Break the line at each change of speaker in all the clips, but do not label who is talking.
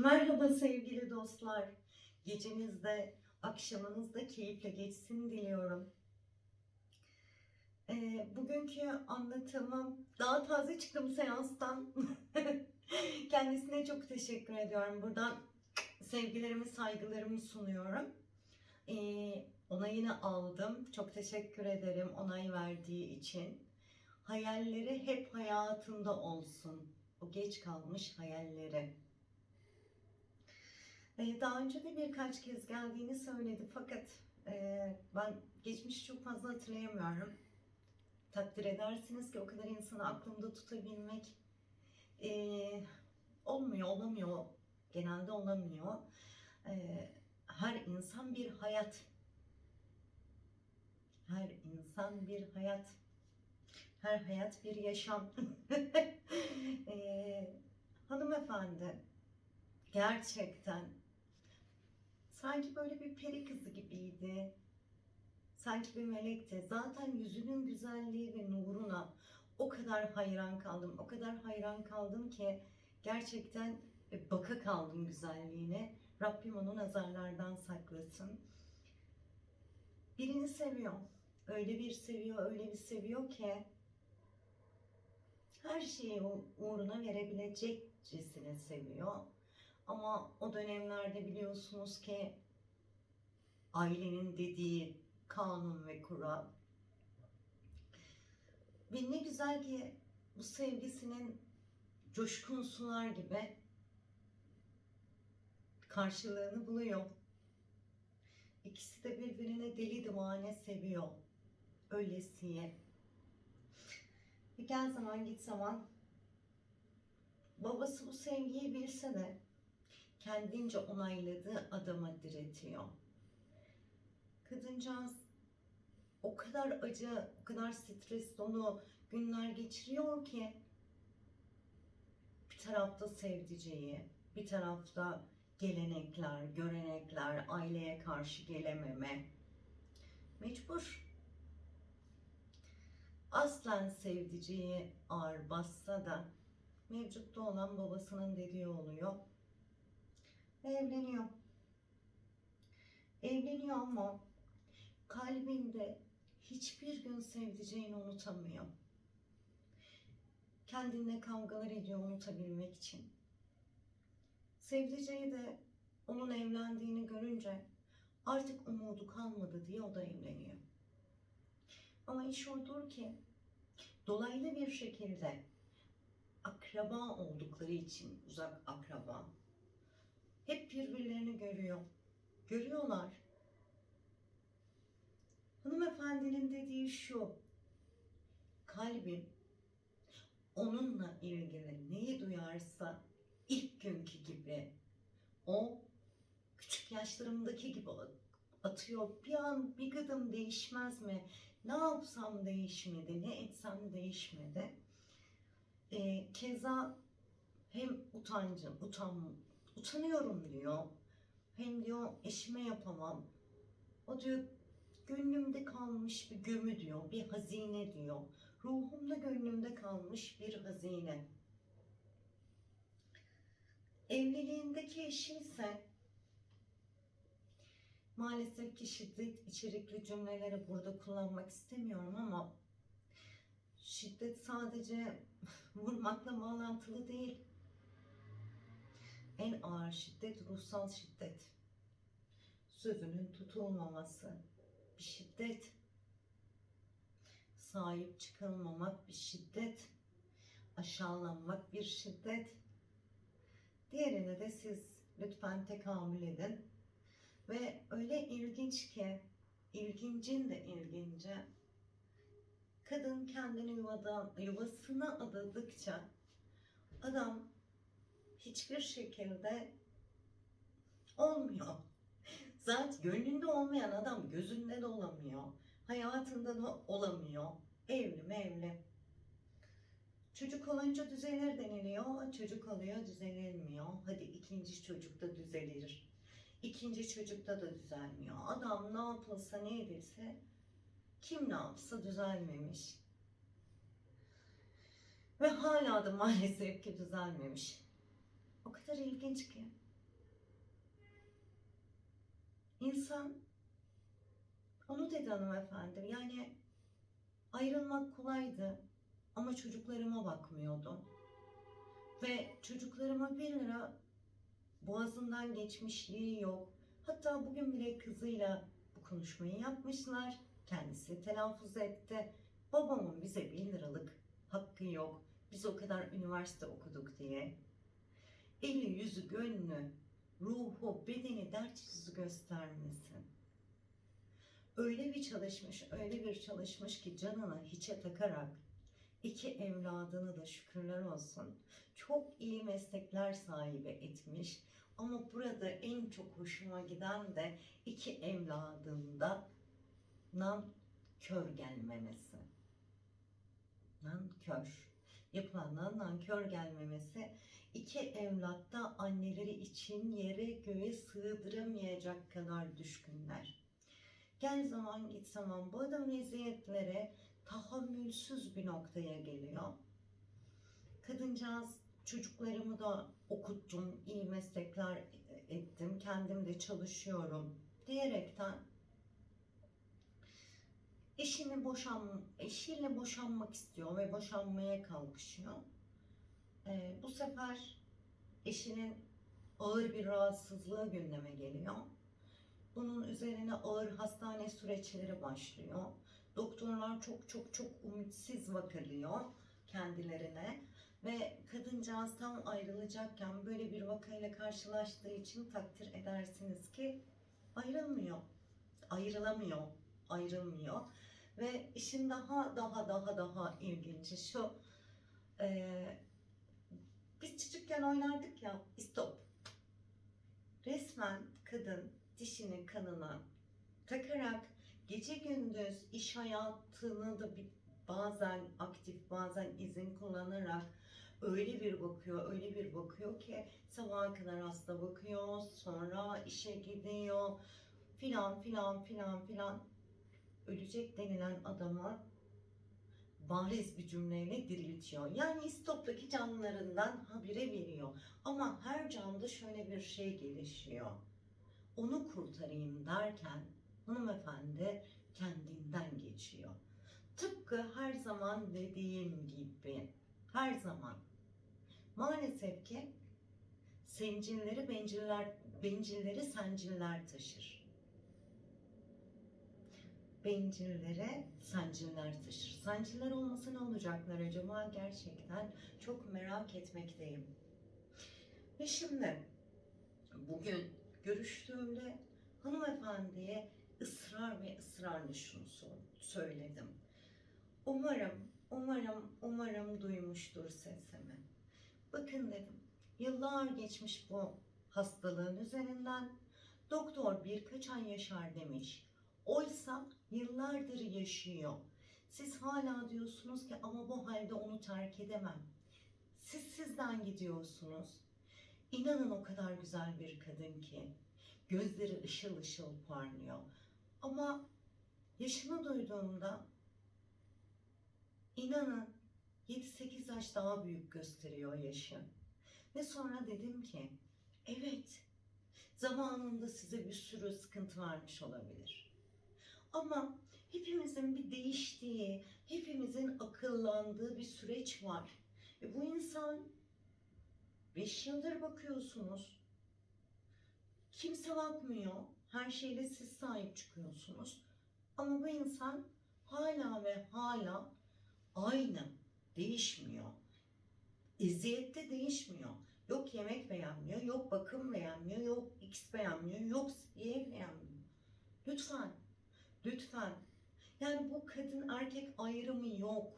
Merhaba sevgili dostlar. Geceniz de akşamınız da keyifle geçsin diliyorum. Ee, bugünkü anlatımım daha taze çıktım seanstan. Kendisine çok teşekkür ediyorum. Buradan sevgilerimi, saygılarımı sunuyorum. Ee, onayını aldım. Çok teşekkür ederim onay verdiği için. Hayalleri hep hayatında olsun. O geç kalmış hayalleri. Ee, Daha önce de birkaç kez geldiğini söyledi fakat e, ben geçmişi çok fazla hatırlayamıyorum. Takdir edersiniz ki o kadar insanı aklımda tutabilmek e, olmuyor, olamıyor. Genelde olamıyor. E, her insan bir hayat. Her insan bir hayat. Her hayat bir yaşam. e, hanımefendi gerçekten sanki böyle bir peri kızı gibiydi. Sanki bir melekti. Zaten yüzünün güzelliği ve nuruna o kadar hayran kaldım. O kadar hayran kaldım ki gerçekten e, baka kaldım güzelliğine. Rabbim onu nazarlardan saklasın. Birini seviyor. Öyle bir seviyor, öyle bir seviyor ki her şeyi uğruna verebilecekcesine seviyor. Ama o dönemlerde biliyorsunuz ki ailenin dediği kanun ve kural. Ve ne güzel ki bu sevgisinin coşkun sular gibi karşılığını buluyor. İkisi de birbirine deli divane seviyor. Öylesiye. Ve gel zaman git zaman babası bu sevgiyi bilse de kendince onayladığı adama diretiyor. Kadıncağız o kadar acı, o kadar stres dolu günler geçiriyor ki bir tarafta sevdiceği, bir tarafta gelenekler, görenekler, aileye karşı gelememe. Mecbur. Aslen sevdiceği ağır bassa da mevcutta olan babasının dediği oluyor ve evleniyor. Evleniyor ama kalbinde hiçbir gün sevdiceğini unutamıyor. Kendinle kavgalar ediyor unutabilmek için. Sevdiceği de onun evlendiğini görünce artık umudu kalmadı diye o da evleniyor. Ama iş odur ki dolaylı bir şekilde akraba oldukları için uzak akraba hep birbirlerini görüyor. Görüyorlar. Hanımefendinin dediği şu. Kalbim onunla ilgili neyi duyarsa ilk günkü gibi o küçük yaşlarımdaki gibi atıyor. Bir an bir gıdım değişmez mi? Ne yapsam değişmedi, ne etsem değişmedi. Ee, keza hem utancım, utan, utanıyorum diyor. Hem diyor eşime yapamam. O diyor gönlümde kalmış bir gömü diyor, bir hazine diyor. Ruhumda gönlümde kalmış bir hazine. Evliliğindeki eşi ise maalesef ki şiddet içerikli cümleleri burada kullanmak istemiyorum ama şiddet sadece vurmakla bağlantılı değil. En ağır şiddet ruhsal şiddet. Sözünün tutulmaması bir şiddet. Sahip çıkılmamak bir şiddet. Aşağılanmak bir şiddet. Diğerine de siz lütfen tekamül edin. Ve öyle ilginç ki, ilgincin de ilginci, kadın kendini yuvadan, yuvasına adadıkça adam hiçbir şekilde olmuyor. Zaten gönlünde olmayan adam gözünde de olamıyor. Hayatında da olamıyor. Evli mi evli. Çocuk olunca düzelir deniliyor. Çocuk oluyor düzelilmiyor. Hadi ikinci çocukta düzelir. İkinci çocukta da düzelmiyor. Adam ne yapılsa ne edilse kim ne yapsa düzelmemiş. Ve hala da maalesef ki düzelmemiş. O kadar ilginç ki. İnsan onu dedi hanımefendi. Yani ayrılmak kolaydı ama çocuklarıma bakmıyordum. Ve çocuklarıma bir lira boğazından geçmişliği yok. Hatta bugün bile kızıyla bu konuşmayı yapmışlar. Kendisi telaffuz etti. Babamın bize bir liralık hakkı yok. Biz o kadar üniversite okuduk diye. Eli yüzü gönlü, ruhu, bedeni dert yüzü göstermesin. Öyle bir çalışmış, öyle bir çalışmış ki canını hiçe takarak iki evladını da şükürler olsun çok iyi meslekler sahibi etmiş. Ama burada en çok hoşuma giden de iki evladında nan kör gelmemesi. Nankör. Yapılandan nankör gelmemesi. İki evlat da anneleri için yere göğe sığdıramayacak kadar düşkünler. Gel zaman git zaman bu adam eziyetlere tahammülsüz bir noktaya geliyor. Kadıncağız çocuklarımı da okuttum, iyi meslekler ettim, kendim de çalışıyorum diyerekten eşini boşan, eşiyle boşanmak istiyor ve boşanmaya kalkışıyor. Ee, bu sefer eşinin ağır bir rahatsızlığı gündeme geliyor. Bunun üzerine ağır hastane süreçleri başlıyor. Doktorlar çok çok çok ümitsiz bakılıyor kendilerine ve kadıncağız tam ayrılacakken böyle bir vakayla karşılaştığı için takdir edersiniz ki ayrılmıyor. Ayrılamıyor. Ayrılmıyor. Ve işin daha daha daha daha ilginci şu eee, biz çocukken oynardık ya istop. Resmen kadın dişini kanına takarak gece gündüz iş hayatını da bir bazen aktif bazen izin kullanarak öyle bir bakıyor öyle bir bakıyor ki sabaha kadar hasta bakıyor sonra işe gidiyor filan filan filan filan ölecek denilen adama bariz bir cümleyle diriltiyor. Yani istoptaki canlılarından habire veriyor. Ama her canda şöyle bir şey gelişiyor. Onu kurtarayım derken hanımefendi kendinden geçiyor. Tıpkı her zaman dediğim gibi. Her zaman. Maalesef ki sencilleri benciller, bencilleri senciller taşır. Bencillere sancılar taşır. Sancılar olmasa ne olacaklar acaba? Gerçekten çok merak etmekteyim. Ve şimdi bugün görüştüğümde hanımefendiye ısrar ve ısrarla şunu söyledim. Umarım, umarım, umarım duymuştur sesimi. Bakın dedim, yıllar geçmiş bu hastalığın üzerinden. Doktor birkaç ay yaşar demiş. Oysa yıllardır yaşıyor. Siz hala diyorsunuz ki ama bu halde onu terk edemem. Siz sizden gidiyorsunuz. İnanın o kadar güzel bir kadın ki. Gözleri ışıl ışıl parlıyor. Ama yaşını duyduğumda inanın 7-8 yaş daha büyük gösteriyor yaşı. Ve sonra dedim ki evet zamanında size bir sürü sıkıntı vermiş olabilir. Ama hepimizin bir değiştiği, hepimizin akıllandığı bir süreç var. E bu insan 5 yıldır bakıyorsunuz. Kimse bakmıyor. Her şeyle siz sahip çıkıyorsunuz. Ama bu insan hala ve hala aynı. Değişmiyor. Eziyette değişmiyor. Yok yemek beğenmiyor, yok bakım beğenmiyor, yok X beğenmiyor, yok Y beğenmiyor. Lütfen, lütfen. Yani bu kadın erkek ayrımı yok.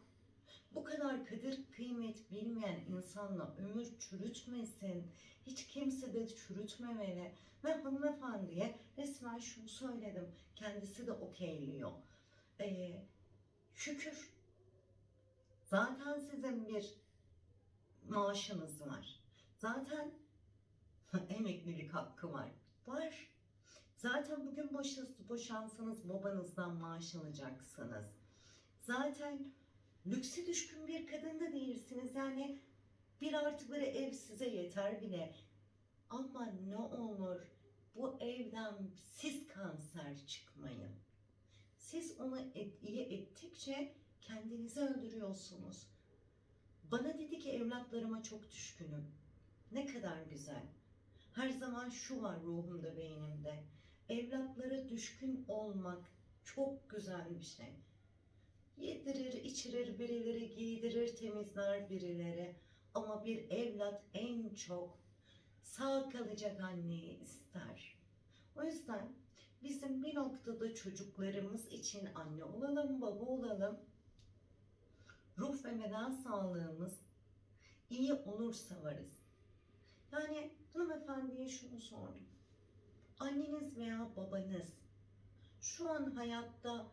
Bu kadar kadir kıymet bilmeyen insanla ömür çürütmesin. Hiç kimse de çürütmemeli. Ve hanımefendiye resmen şunu söyledim. Kendisi de okeyliyor. Ee, şükür. Zaten sizin bir maaşınız var. Zaten emeklilik hakkı var. Var. Zaten bugün boşa- boşansanız babanızdan maaş alacaksınız. Zaten lükse düşkün bir kadın da değilsiniz. Yani bir artı bir ev size yeter bile. Ama ne olur bu ev evden siz kanser çıkmayın. Siz onu et- iyi ettikçe kendinizi öldürüyorsunuz. Bana dedi ki evlatlarıma çok düşkünüm. Ne kadar güzel. Her zaman şu var ruhumda, beynimde. Evlatlara düşkün olmak çok güzel bir şey. Yedirir, içirir birileri, giydirir, temizler birileri. Ama bir evlat en çok sağ kalacak anneyi ister. O yüzden bizim bir noktada çocuklarımız için anne olalım, baba olalım. Ruh ve beden sağlığımız iyi olursa varız. Yani hanımefendiye şunu sordum. Anneniz veya babanız şu an hayatta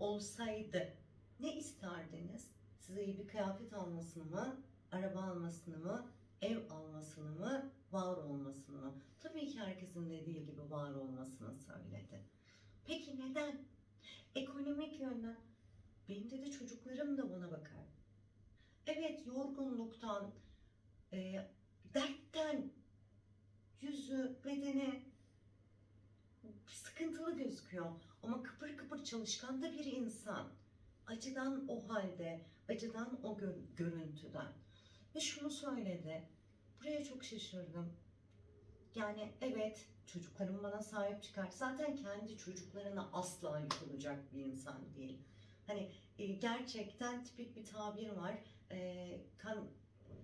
olsaydı ne isterdiniz? Size iyi bir kıyafet almasını mı, araba almasını mı, ev almasını mı, var olmasını mı? Tabii ki herkesin dediği gibi var olmasını söyledi. Peki neden? Ekonomik yönden. Benim dedi çocuklarım da bana bakar. Evet yorgunluktan, e, dertten yüzü, bedeni sıkıntılı gözüküyor. Ama kıpır kıpır çalışkan da bir insan. Acıdan o halde, acıdan o gö- görüntüden. Ve şunu söyledi. Buraya çok şaşırdım. Yani evet çocuklarım bana sahip çıkar. Zaten kendi çocuklarına asla yük olacak bir insan değil. Hani e, gerçekten tipik bir tabir var. E, kan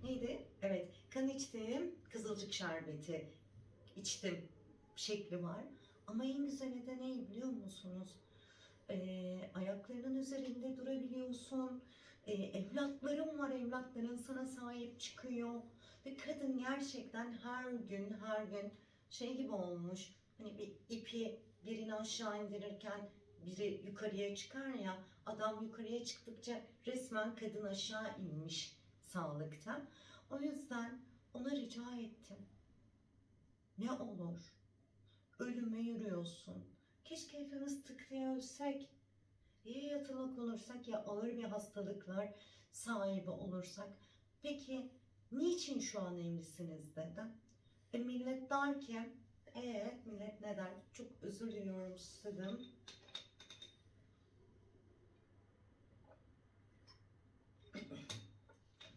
neydi? Evet kan içtim, kızılcık şerbeti içtim şekli var. Ama en güzeli de ne biliyor musunuz? Ee, ayaklarının üzerinde durabiliyorsun. Ee, evlatların var, evlatların sana sahip çıkıyor. Ve kadın gerçekten her gün, her gün şey gibi olmuş. Hani bir ipi birini aşağı indirirken biri yukarıya çıkar ya. Adam yukarıya çıktıkça resmen kadın aşağı inmiş sağlıkta. O yüzden ona rica ettim. Ne olur? Ölüme yürüyorsun. Keşke hepimiz tık diye ölsek. Ya yatılak olursak ya ağır bir hastalıklar sahibi olursak. Peki niçin şu an evlisiniz dedim. E millet der ki ee millet ne der? Çok özür diliyorum sizden.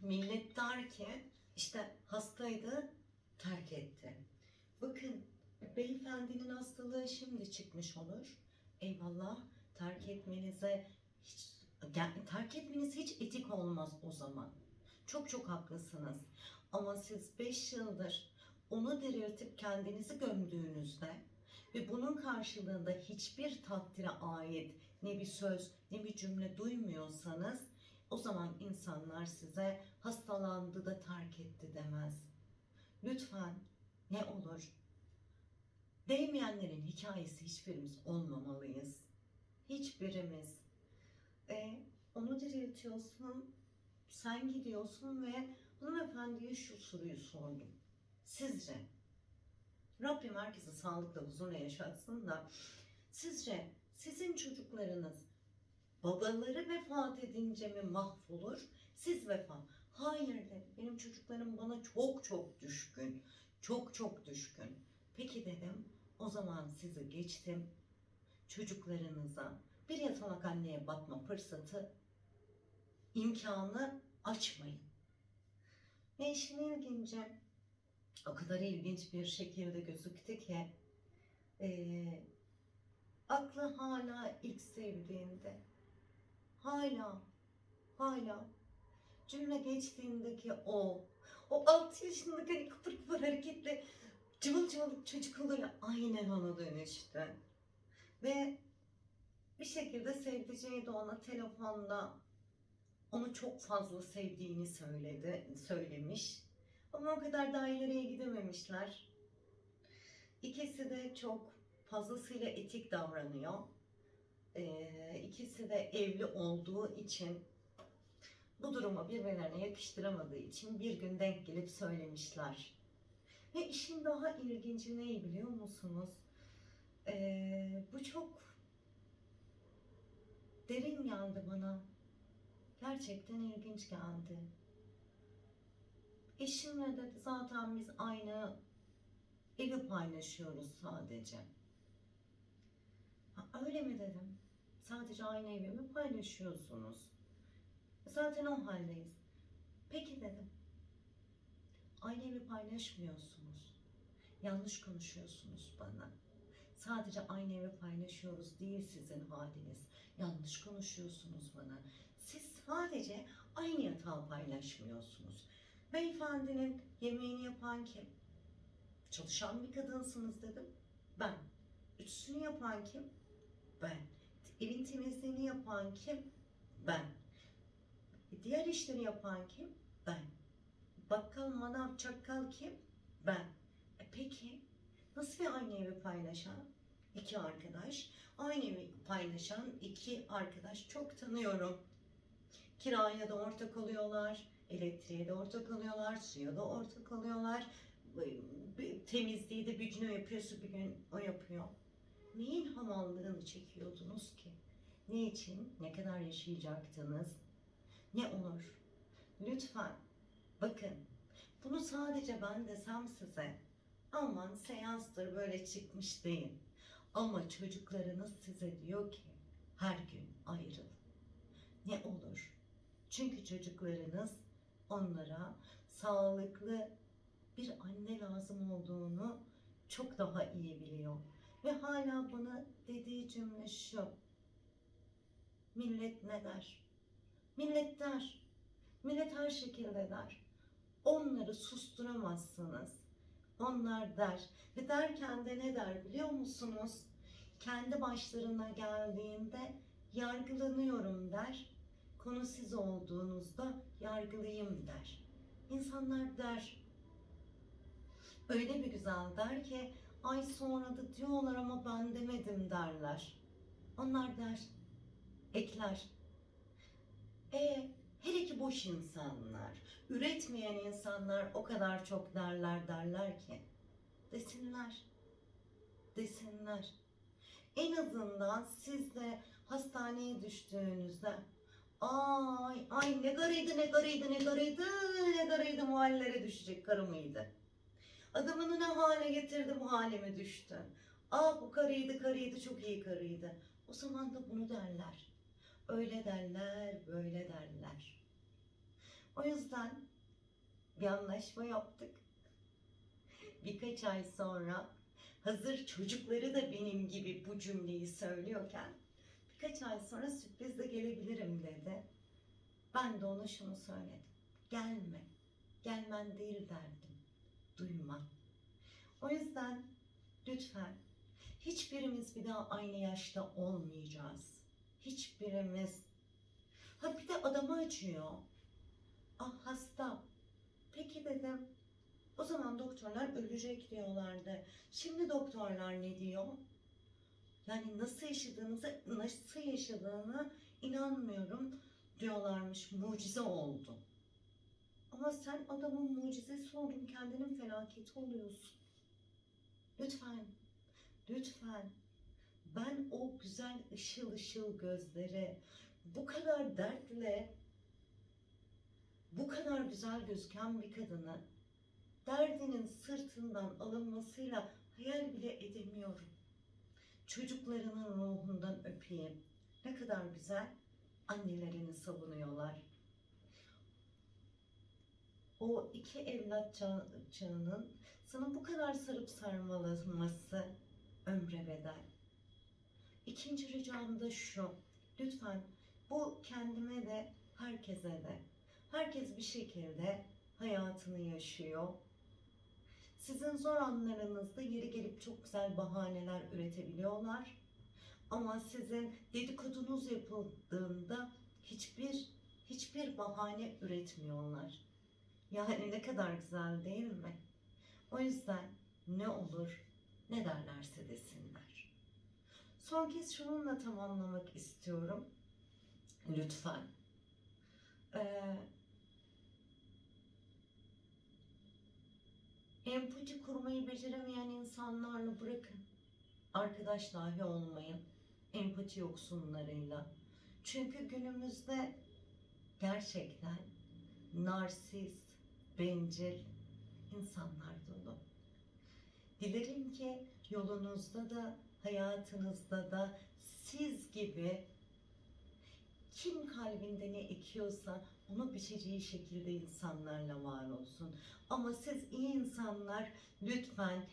Millet der ki işte hastaydı terk etti. Bakın beyefendinin hastalığı şimdi çıkmış olur. Eyvallah terk etmenize hiç yani terk etmeniz hiç etik olmaz o zaman. Çok çok haklısınız. Ama siz 5 yıldır onu diriltip kendinizi gömdüğünüzde ve bunun karşılığında hiçbir takdire ait ne bir söz ne bir cümle duymuyorsanız o zaman insanlar size hastalandı da terk etti demez. Lütfen ne olur değmeyenlerin hikayesi hiçbirimiz olmamalıyız. Hiçbirimiz. E, onu diriltiyorsun, sen gidiyorsun ve hanımefendiye şu soruyu sordum. Sizce, Rabbim herkese sağlıkla huzurla yaşatsın da, sizce sizin çocuklarınız babaları vefat edince mi mahvolur, siz vefat? Hayır dedi, benim çocuklarım bana çok çok düşkün, çok çok düşkün. Peki dedim, o zaman sizi geçtim. Çocuklarınıza bir yatalak anneye bakma fırsatı imkanı açmayın. Ve işin ilginci o kadar ilginç bir şekilde gözüktü ki eee, aklı hala ilk sevdiğinde hala hala cümle geçtiğindeki o o 6 yaşındaki hani kıpır kıpır hareketli cıvıl cıvıl çocuk olur aynen ona dönüştü. Ve bir şekilde sevdiceği de ona telefonda onu çok fazla sevdiğini söyledi, söylemiş. Ama o kadar daha ileriye gidememişler. İkisi de çok fazlasıyla etik davranıyor. Ee, ikisi de evli olduğu için bu durumu birbirlerine yakıştıramadığı için bir gün denk gelip söylemişler. Ve işin daha ilginci ne biliyor musunuz? Ee, bu çok derin geldi bana. Gerçekten ilginç geldi. Eşimle de zaten biz aynı Evi paylaşıyoruz sadece. Ha, öyle mi dedim? Sadece aynı evi mi paylaşıyorsunuz? Zaten o haldeyiz. Peki dedim. Evi paylaşmıyorsunuz. Yanlış konuşuyorsunuz bana. Sadece aynı evi paylaşıyoruz değil sizin haliniz. Yanlış konuşuyorsunuz bana. Siz sadece aynı yatağı paylaşmıyorsunuz. Beyefendinin yemeğini yapan kim? Çalışan bir kadınsınız dedim. Ben. Ütüsünü yapan kim? Ben. Evin temizliğini yapan kim? Ben. Diğer işleri yapan kim? Ben. Bakkal, manav, çakkal kim? Ben. E peki nasıl bir aynı evi paylaşan iki arkadaş? Aynı evi paylaşan iki arkadaş çok tanıyorum. Kiraya da ortak oluyorlar, elektriğe de ortak oluyorlar, suya da ortak oluyorlar. Temizliği de bir gün o yapıyorsa bir gün o yapıyor. Neyin hamallığını çekiyordunuz ki? Ne için? Ne kadar yaşayacaktınız? Ne olur? Lütfen bakın bunu sadece ben desem size aman seanstır böyle çıkmış değil. Ama çocuklarınız size diyor ki her gün ayrıl. Ne olur? Çünkü çocuklarınız onlara sağlıklı bir anne lazım olduğunu çok daha iyi biliyor. Ve hala bana dediği cümle şu. Millet ne der? Millet der. Millet her şekilde der. Onları susturamazsınız. Onlar der. Ve derken de ne der biliyor musunuz? Kendi başlarına geldiğinde yargılanıyorum der. Konu siz olduğunuzda yargılıyım der. İnsanlar der. Öyle bir güzel der ki ay sonra da diyorlar ama ben demedim derler. Onlar der. Ekler. E her iki boş insanlar, üretmeyen insanlar o kadar çok derler derler ki. Desinler. Desinler. En azından siz de hastaneye düştüğünüzde ay ay ne garıydı ne garıydı ne garıydı ne garıydı bu hallere düşecek karı mıydı? Adamını ne hale getirdi bu hale mi düştü? Aa bu karıydı karıydı çok iyi karıydı. O zaman da bunu derler. Öyle derler, böyle derler. O yüzden bir anlaşma yaptık. Birkaç ay sonra hazır çocukları da benim gibi bu cümleyi söylüyorken birkaç ay sonra sürprizle gelebilirim dedi. Ben de ona şunu söyledim. Gelme. Gelmen değil derdim. Duyma. O yüzden lütfen hiçbirimiz bir daha aynı yaşta olmayacağız. Hiçbirimiz. Ha bir de adamı acıyor. Ah hasta. Peki dedim. O zaman doktorlar ölecek diyorlardı. Şimdi doktorlar ne diyor? Yani nasıl yaşadığınızı, nasıl yaşadığını inanmıyorum diyorlarmış. Mucize oldu. Ama sen adamın mucizesi oldun, kendinin felaketi oluyorsun. Lütfen, lütfen. Ben o güzel ışıl ışıl gözleri, bu kadar dertle, bu kadar güzel gözüken bir kadını derdinin sırtından alınmasıyla hayal bile edemiyorum. Çocuklarının ruhundan öpeyim. Ne kadar güzel annelerini savunuyorlar. O iki evlat çağ- çağının sana bu kadar sarıp sarmalaması ömre bedel. İkinci ricam da şu. Lütfen bu kendime de herkese de. Herkes bir şekilde hayatını yaşıyor. Sizin zor anlarınızda yeri gelip çok güzel bahaneler üretebiliyorlar. Ama sizin dedikodunuz yapıldığında hiçbir hiçbir bahane üretmiyorlar. Yani ne kadar güzel değil mi? O yüzden ne olur ne derlerse desinler. Son kez şununla tamamlamak istiyorum. Lütfen. Ee, empati kurmayı beceremeyen insanlarla bırakın. Arkadaş dahi olmayın. Empati yoksunlarıyla. Çünkü günümüzde gerçekten narsist, bencil insanlar dolu. Dilerim ki yolunuzda da hayatınızda da siz gibi kim kalbinde ne ekiyorsa onu biçeceği şekilde insanlarla var olsun. Ama siz iyi insanlar lütfen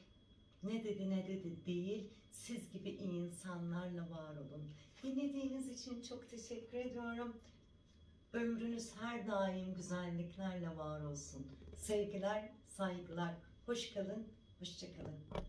ne dedi ne dedi değil, siz gibi iyi insanlarla var olun. Dinlediğiniz için çok teşekkür ediyorum. Ömrünüz her daim güzelliklerle var olsun. Sevgiler, saygılar. Hoş kalın, hoşça kalın.